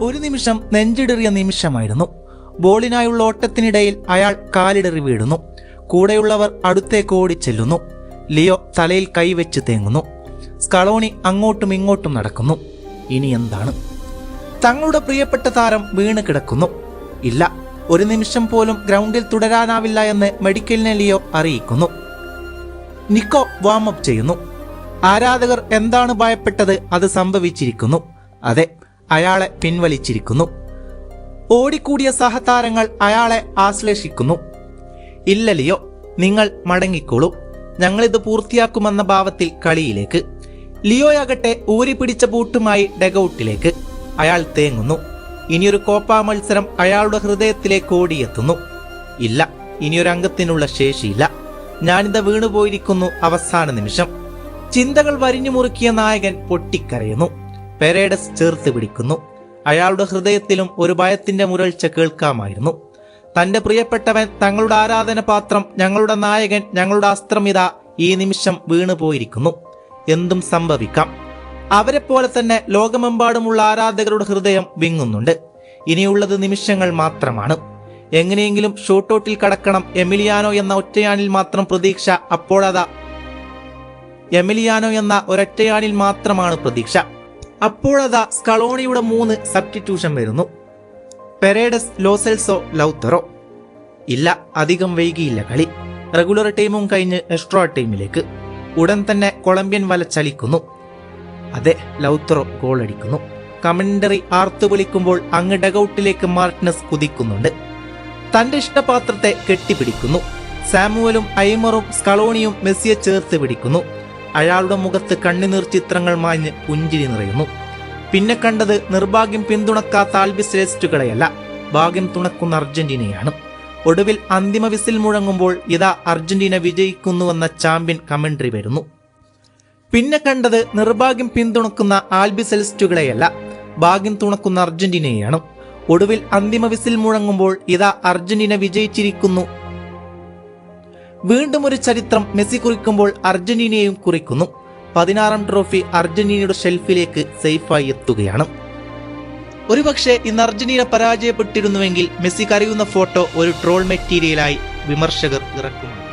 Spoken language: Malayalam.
ഒരു നിമിഷം നെഞ്ചിടറിയ നിമിഷമായിരുന്നു. ബോളിനായുള്ള ഓട്ടത്തിനിടയിൽ അയാൾ കാലിടറി വീഴുന്നു. കൂടെയുള്ളവർ അടുത്തേക്ക് ഓടിച്ചെല്ലുന്നു. ലിയോ തലയിൽ കൈവച്ച് തേങ്ങുന്നു. സ്കളോണി അങ്ങോട്ടും ഇങ്ങോട്ടും നടക്കുന്നു. ഇനി എന്താണ്? തങ്ങളുടെ പ്രിയപ്പെട്ട താരം വീണ് കിടക്കുന്നു. ഇല്ല ഒരു നിമിഷം പോലും ഗ്രൗണ്ടിൽ തുടരാനാവില്ല എന്ന് മെഡിക്കലിനെ ലിയോ അറിയിക്കുന്നു. നിക്കോ വാമപ്പ് ചെയ്യുന്നു. ആരാധകർ എന്താണ് ഭയപ്പെട്ടത് അത് സംഭവിച്ചിരിക്കുന്നു. അതെ അയാളെ പിൻവലിച്ചിരിക്കുന്നു. ഓടിക്കൂടിയ സഹതാരങ്ങൾ അയാളെ ആശ്ലേഷിക്കുന്നു. ഇല്ലലിയോ നിങ്ങൾ മടങ്ങിക്കോളൂ. ഞങ്ങളിത് പൂർത്തിയാക്കുമെന്ന ഭാവത്തിൽ കളിയിലേക്ക്. ലിയോയാകട്ടെ ഊരിപിടിച്ച ബൂട്ടുമായി ഡെഗൌട്ടിലേക്ക്. അയാൾ തേങ്ങുന്നു. ഇനിയൊരു കോപ്പ മത്സരം അയാളുടെ ഹൃദയത്തിലേക്ക് ഓടിയെത്തുന്നു. ഇല്ല ഇനിയൊരു അംഗത്തിനുള്ള ശേഷിയില്ല. ഞാനിത് വീണുപോയിരിക്കുന്നു അവസാന നിമിഷം. ചിന്തകൾ വരിഞ്ഞു മുറുക്കിയ നായകൻ പൊട്ടിക്കരയുന്നു. പെരേഡസ് ചേർത്ത് പിടിക്കുന്നു. അയാളുടെ ഹൃദയത്തിലും ഒരു ഭയത്തിന്റെ മുരൾച്ച കേൾക്കാമായിരുന്നു. തന്റെ പ്രിയപ്പെട്ടവൻ തങ്ങളുടെ ആരാധന പാത്രം ഞങ്ങളുടെ നായകൻ ഞങ്ങളുടെ അസ്ത്രമിത ഈ നിമിഷം വീണുപോയിരിക്കുന്നു എന്തും സംഭവിക്കാം. അവരെ പോലെ തന്നെ ലോകമെമ്പാടുമുള്ള ആരാധകരുടെ ഹൃദയം വിങ്ങുന്നുണ്ട്. ഇനിയുള്ളത് നിമിഷങ്ങൾ മാത്രമാണ്. എങ്ങനെയെങ്കിലും ഷൂട്ടൌട്ടിൽ കടക്കണം. എമിലിയാനോ എന്ന ഒറ്റയാണിൽ മാത്രം പ്രതീക്ഷ അപ്പോഴതാ. എമിലിയാനോ എന്ന ഒരൊറ്റയാണിൽ മാത്രമാണ് പ്രതീക്ഷ. അപ്പോഴതാ സ്കളോണിയുടെ മൂന്ന് സബ്സ്റ്റിറ്റ്യൂഷൻ വരുന്നു. Paredes Lo Celso Lautaro. ഇല്ല അധികം വൈകിയില്ല കളി. റെഗുലർ ടീമും കഴിഞ്ഞ് എക്സ്ട്രാ ടീമിലേക്ക് ഉടൻ തന്നെ കൊളംബിയൻ വല ചലിക്കുന്നു. അതെ ലൗത്തറോ ഗോൾ അടിക്കുന്നു. കമന്ററി ആർത്തു വിളിക്കുമ്പോൾ അങ്ങ് ഡഗൌട്ടിലേക്ക് മാർട്ടിനസ് കുതിക്കുന്നുണ്ട്. തന്റെ ഇഷ്ടപാത്രത്തെ കെട്ടിപ്പിടിക്കുന്നു. സാമുവലും ഐമറും സ്കളോണിയും മെസ്സിയെ ചേർത്ത് പിടിക്കുന്നു. അയാളുടെ മുഖത്ത് കണ്ണുനീർ ചിത്രങ്ങൾ മാഞ്ഞ് പുഞ്ചിരി നിറയുന്നു. പിന്നെ കണ്ടത് നിർഭാഗ്യം പിന്തുണക്കാത്ത ആൽബിശ്രേഷ്ഠുകളെയല്ല. ഭാഗ്യം തുണക്കുന്ന അർജന്റീനയാണ്. ഒടുവിൽ അന്തിമ വിസിൽ മുഴങ്ങുമ്പോൾ ഇതാ അർജന്റീന വിജയിക്കുന്നുവെന്ന ചാമ്പ്യൻ കമന്ററി വരുന്നു. പിന്നെ കണ്ടത് നിർഭാഗ്യം പിന്തുണക്കുന്ന ആൽബിസെലിസ്റ്റുകളെയല്ല ഭാഗ്യം തുണക്കുന്ന അർജന്റീനയെയാണ്. ഒടുവിൽ അന്തിമ വിസിൽ മുഴങ്ങുമ്പോൾ ഇതാ അർജന്റീന വിജയിച്ചിരിക്കുന്നു വീണ്ടും ഒരു ചരിത്രം മെസ്സി കുറിക്കുമ്പോൾ അർജന്റീനയും കുറിക്കുന്നു. പതിനാറാം ട്രോഫി അർജന്റീനയുടെ ഷെൽഫിലേക്ക് സേഫായി എത്തുകയാണ്. ഒരുപക്ഷെ ഇന്ന് അർജന്റീന പരാജയപ്പെട്ടിരുന്നുവെങ്കിൽ മെസ്സി കരയുന്ന ഫോട്ടോ ഒരു ട്രോൾ മെറ്റീരിയലായി വിമർശകർ ഇറക്കുമാണ്